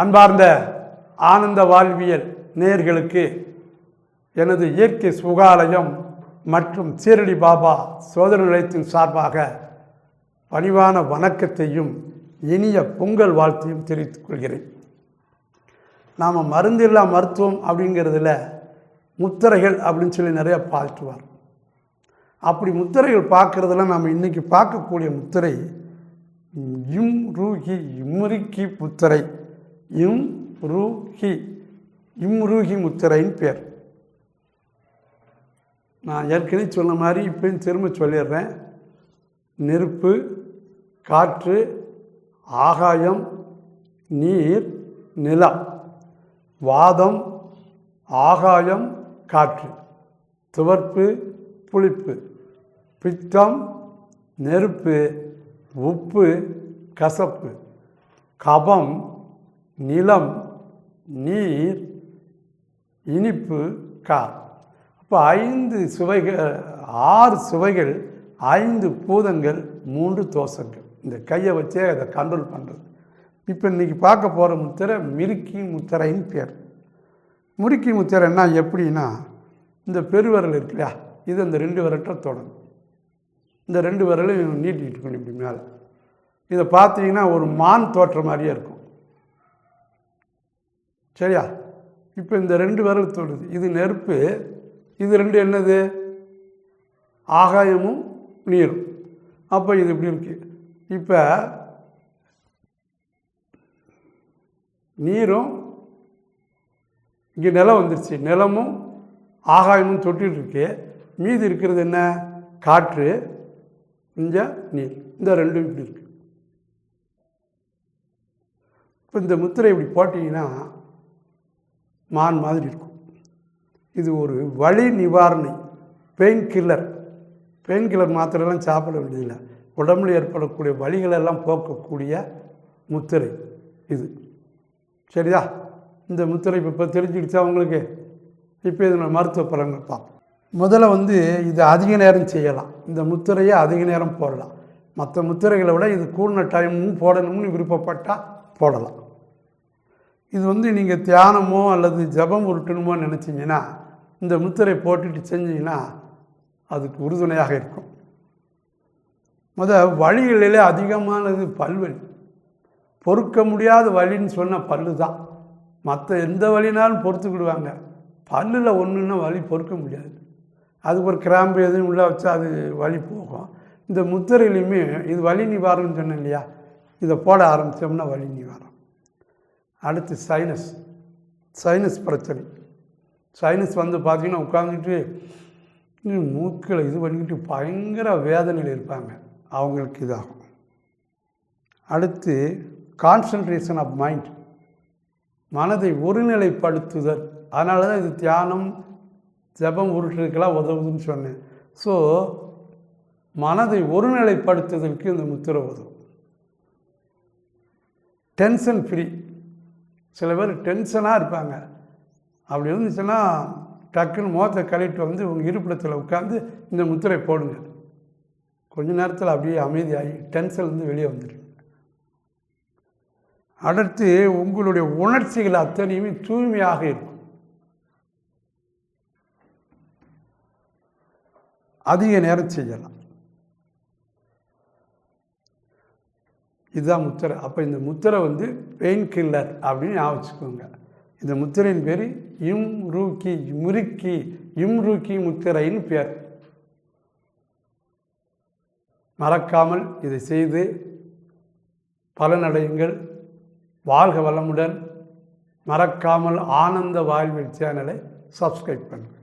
அன்பார்ந்த ஆனந்த வாழ்வியல் நேயர்களுக்கு எனது இயற்கை சுகாலயம் மற்றும் சீரடி பாபா சோதனை நிலையத்தின் சார்பாக பணிவான வணக்கத்தையும் இனிய பொங்கல் வாழ்த்தையும் தெரிவித்துக் கொள்கிறேன். நாம் மருந்தில்லா மருத்துவம் அப்படிங்கிறதுல முத்திரைகள் அப்படின்னு சொல்லி நிறைய பார்த்துவார் அப்படி முத்திரைகள் பார்க்குறதுல நாம் இன்றைக்கி பார்க்கக்கூடிய முத்திரை இம் ரூகி இம்முறுக்கி முத்திரை. இம் ரூஹி இம்ருகி முத்திரைன்னு பேர். நான் ஏற்கனவே சொன்ன மாதிரி இப்பயும் திரும்ப சொல்லிடுறேன். நெருப்பு காற்று ஆகாயம் நீர் நிலம். வாதம் ஆகாயம் காற்று. துவர்ப்பு புளிப்பு. பித்தம் நெருப்பு. உப்பு கசப்பு. கபம் நிலம் நீர் இனிப்பு கார். அப்போ ஐந்து சுவைகள் ஆறு சுவைகள் ஐந்து பூதங்கள் மூன்று தோசங்கள். இந்த கையை வச்சே அதை கண்ட்ரோல் பண்ணுறது இப்போ இன்றைக்கி பார்க்க போகிற முத்திரை மிருக்கி முத்திரைன்னு பேர். முறுக்கி முத்திரைன்னா எப்படின்னா இந்த பெருவிரல் இருக்கு இல்லையா? இது இந்த ரெண்டு விரட்டை தொடரும் இந்த ரெண்டு விரலையும் நீட்டிக்கிட்டு இருக்கணும் இப்படி மேலே. இதை பார்த்தீங்கன்னா ஒரு மான் தோற்ற மாதிரியே இருக்கும். சரியா? இப்போ இந்த ரெண்டு விரல் தொடுது. இது நெருப்பு இது ரெண்டு என்னது? ஆகாயமும் நீரும். அப்போ இது இப்படி இருக்கு? இப்போ நீரும் இங்கே நிலம் வந்துருச்சு. நிலமும் ஆகாயமும் தொட்டிட்டு இருக்கு. மீதி இருக்கிறது என்ன? காற்று இங்கே நீர். இந்த ரெண்டும் இப்படி இருக்கு. இப்போ இந்த முத்திரை இப்படி போட்டிங்கன்னா மான் மாதிரி இருக்கும். இது ஒரு வழி நிவாரணி. பெயின் கில்லர் பெயின் கில்லர் மாத்திரைலாம் சாப்பிட வேண்டியதில்லை. உடம்புல ஏற்படக்கூடிய வழிகளெல்லாம் போக்கக்கூடிய முத்திரை இது. சரியா இந்த முத்திரை இப்போ இப்போ தெரிஞ்சுக்கிச்சா உங்களுக்கு? இப்போ இதனோட மருத்துவ பலன்கள் பார்ப்போம். முதல்ல வந்து இது அதிக நேரம் செய்யலாம். இந்த முத்திரையை அதிக நேரம் போடலாம். மற்ற முத்திரைகளை விட இது கூடின டைமும் போடணும்னு விருப்பப்பட்டால் போடலாம். இது வந்து நீங்கள் தியானமோ அல்லது ஜபம் உருட்டணுமோ நினச்சிங்கன்னா இந்த முத்திரை போட்டுட்டு செஞ்சீங்கன்னா அதுக்கு உறுதுணையாக இருக்கும். முத வழிகளிலே அதிகமானது பல்வழி பொறுக்க முடியாத வழின்னு சொன்ன பல்லு தான். மற்ற எந்த வலினாலும் பொறுத்துக்கிடுவாங்க. பல்லில் ஒன்றுன்னா வலி பொறுக்க முடியாது. அதுக்கு ஒரு கிராம்பு எதுவும் உள்ளே வச்சா அது வழி போகும். இந்த முத்திரையிலையுமே இது வலி நிவாரணம்னு சொன்னேன் இல்லையா? இதை போட ஆரம்பித்தோம்னா வலி நிவாரணம். அடுத்து சைனஸ் சைனஸ் பிரச்சனை. சைனஸ் வந்து பார்த்தீங்கன்னா உட்காந்துட்டு மூக்கில் இது பண்ணிக்கிட்டு பயங்கர வேதனையில் இருப்பாங்க. அவங்களுக்கு இதாகும். அடுத்து கான்சன்ட்ரேஷன் ஆஃப் மைண்ட் மனதை ஒருநிலைப்படுத்துதல். அதனால தான் இது தியானம் ஜபம் உருட்டுறதுக்கெல்லாம் உதவுதுன்னு சொன்னேன். ஸோ மனதை ஒருநிலைப்படுத்துதலுக்கு இந்த முத்திரை உதவும். டென்ஷன் ஃப்ரீ சில பேர் டென்ஷனாக இருப்பாங்க. அப்படி இருந்துச்சுன்னா டக்குன்னு மோத்தை கழிட்டு வந்து உங்கள் இருப்பிடத்தில் உட்காந்து இந்த முத்திரை போடுங்க. கொஞ்ச நேரத்தில் அப்படியே அமைதியாகி டென்ஷன்லேருந்து வெளியே வந்துடுங்க அடுத்து உங்களுடைய உணர்ச்சிகள் அத்தனையுமே தூய்மையாக இருக்கும். அதிக நேரம் செய்யலாம். இதுதான் முத்திரை. அப்போ இந்த முத்திரை வந்து பெயின் கில்லர் அப்படின்னு ஞாபகம் இந்த முத்திரையின் பேர் இம் ரூக்கி முறுக்கி இம் ரூக்கி முத்திரைன்னு பேர். மறக்காமல் இதை செய்து பலனடையுங்கள். வாழ்க வளமுடன். மறக்காமல் ஆனந்த வாழ்வில் சேனலை சப்ஸ்கிரைப் பண்ணுங்கள்.